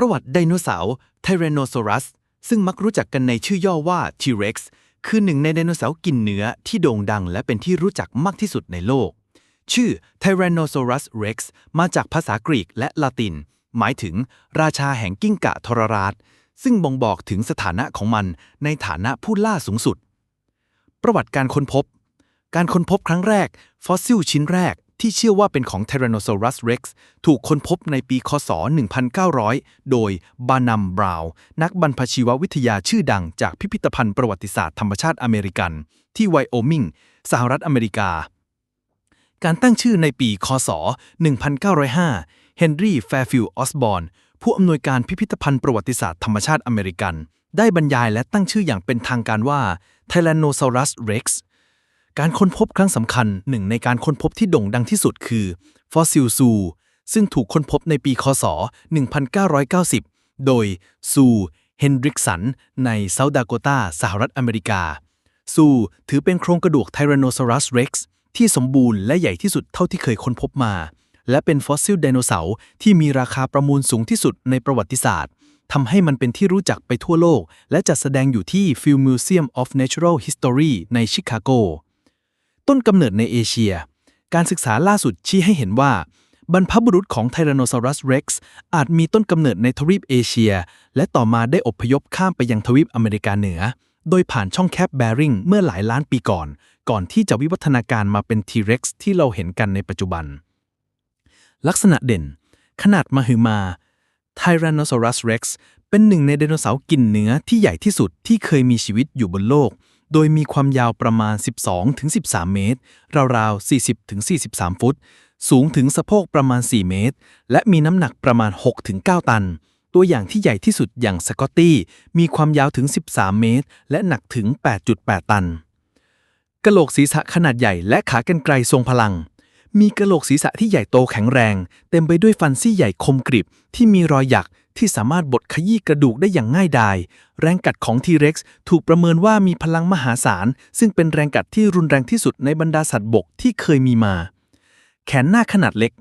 ประวัติไดโนเสาร์ Tyrannosaurus ซึ่งมักรู้จักกันในชื่อย่อว่า T-Rex คือหนึ่งในไดโนเสาร์กินเนื้อที่โด่งดังและเป็นที่รู้จักมากที่สุดในโลก ชื่อ Tyrannosaurus Rex มาจากภาษากรีกและละติน หมายถึง ราชาแห่งกิ้งก่าทรราช ซึ่งบ่งบอกถึงสถานะของมันในฐานะผู้ล่าสูงสุด ประวัติการค้นพบ การค้นพบครั้งแรก ฟอสซิลชิ้นแรก ที่เชื่อว่าเป็นของ Tyrannosaurus Rex ถูกค้นพบในปีคศ 1900 โดยบานัมบราวน์นักบรรพชีววิทยาชื่อดังจากพิพิธภัณฑ์ประวัติศาสตร์ธรรมชาติอเมริกัน ที่ไวโอมิง สหรัฐอเมริกา การตั้งชื่อในปีคศ 1905 เฮนรี่แฟร์ฟิลออสบอนผู้อำนวยการพิพิธภัณฑ์ประวัติศาสตร์ธรรมชาติอเมริกัน ได้บรรยายและตั้งชื่ออย่างเป็นทางการว่า Tyrannosaurus Rex การค้นพบครั้งสำคัญหนึ่งในการค้นพบที่โด่งดังที่สุดคือฟอสซิลซู ซึ่งถูกค้นพบในปีคศ 1990 โดยซูเฮนดริกสัน ในเซาท์ดาโกตาสหรัฐอเมริกา ซูถือเป็นโครงกระดูก Tyrannosaurus Rex ที่สมบูรณ์และใหญ่ที่สุดเท่าที่เคยค้นพบมา และเป็นฟอสซิลไดโนเสาร์ที่มีราคาประมูลสูงที่สุดในประวัติศาสตร์ทำให้มันเป็นที่รู้จักไปทั่วโลก และจัดแสดงอยู่ที่ Field Museum of Natural History ในชิคาโก ต้นกำเนิดในเอเชีย การศึกษาล่าสุดชี้ให้เห็นว่า บรรพบุรุษของ Tyrannosaurus Rex อาจมีต้นกำเนิดในทวีปเอเชีย และต่อมาได้อพยพข้ามไปยังทวีปอเมริกาเหนือ โดยผ่านช่องแคบแบริงเมื่อหลายล้านปีก่อน ก่อนที่จะวิวัฒนาการมาเป็น T-Rex ที่เราเห็นกันในปัจจุบัน ลักษณะเด่น ขนาดมหึมา Tyrannosaurus Rex เป็นหนึ่งในไดโนเสาร์กินเนื้อที่ใหญ่ที่สุดที่เคยมีชีวิตอยู่บนโลก โดยมีความยาวประมาณ 12-13 เมตร ราวๆ 40-43 ฟุต สูงถึงสะโพกประมาณ 4 เมตร และมีน้ำหนักประมาณ 6-9 ตัน ตัวอย่างที่ใหญ่ที่สุดอย่างสกอตตี้มีความยาวถึง 13 เมตร และหนักถึง 8.8 ตันกะโหลกศีรษะขนาดใหญ่และขากรรไกรทรงพลัง มีกะโหลกศีรษะที่ใหญ่โตแข็งแรง เต็มไปด้วยฟันซี่ใหญ่คมกริบที่มีรอยหยัก ที่สามารถบดขยี้กระดูกได้อย่างง่ายดาย แรงกัดของ T-Rex ถูกประเมินว่ามีพลังมหาศาล ซึ่งเป็นแรงกัดที่รุนแรงที่สุดในบรรดาสัตว์บกที่เคยมีมา แขนหน้าขนาดเล็ก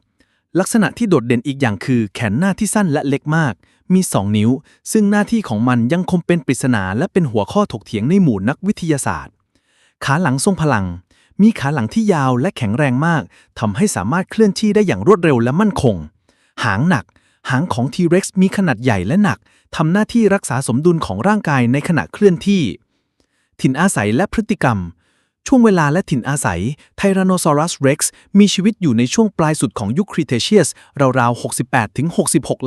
ลักษณะที่โดดเด่นอีกอย่างคือ แขนหน้าที่สั้นและเล็กมาก มี 2 นิ้ว ซึ่งหน้าที่ของมันยังคงเป็นปริศนา และเป็นหัวข้อถกเถียงในหมู่นักวิทยาศาสตร์ ขาหลังทรงพลัง มีขาหลังที่ยาวและแข็งแรงมากทำให้สามารถเคลื่อนที่ได้อย่างรวดเร็วและมั่นคงหางหนัก หางของ T-Rex มีขนาดใหญ่และหนักทำหน้าที่รักษาสมดุลของร่างกายในขณะเคลื่อนที่ ถิ่นอาศัยและพฤติกรรม ช่วงเวลาและถิ่นอาศัยไทแรนโนซอรัสเร็กซ์มีชีวิตอยู่ในช่วงปลายสุดของยุคครีเทเชียสราวๆ 68-66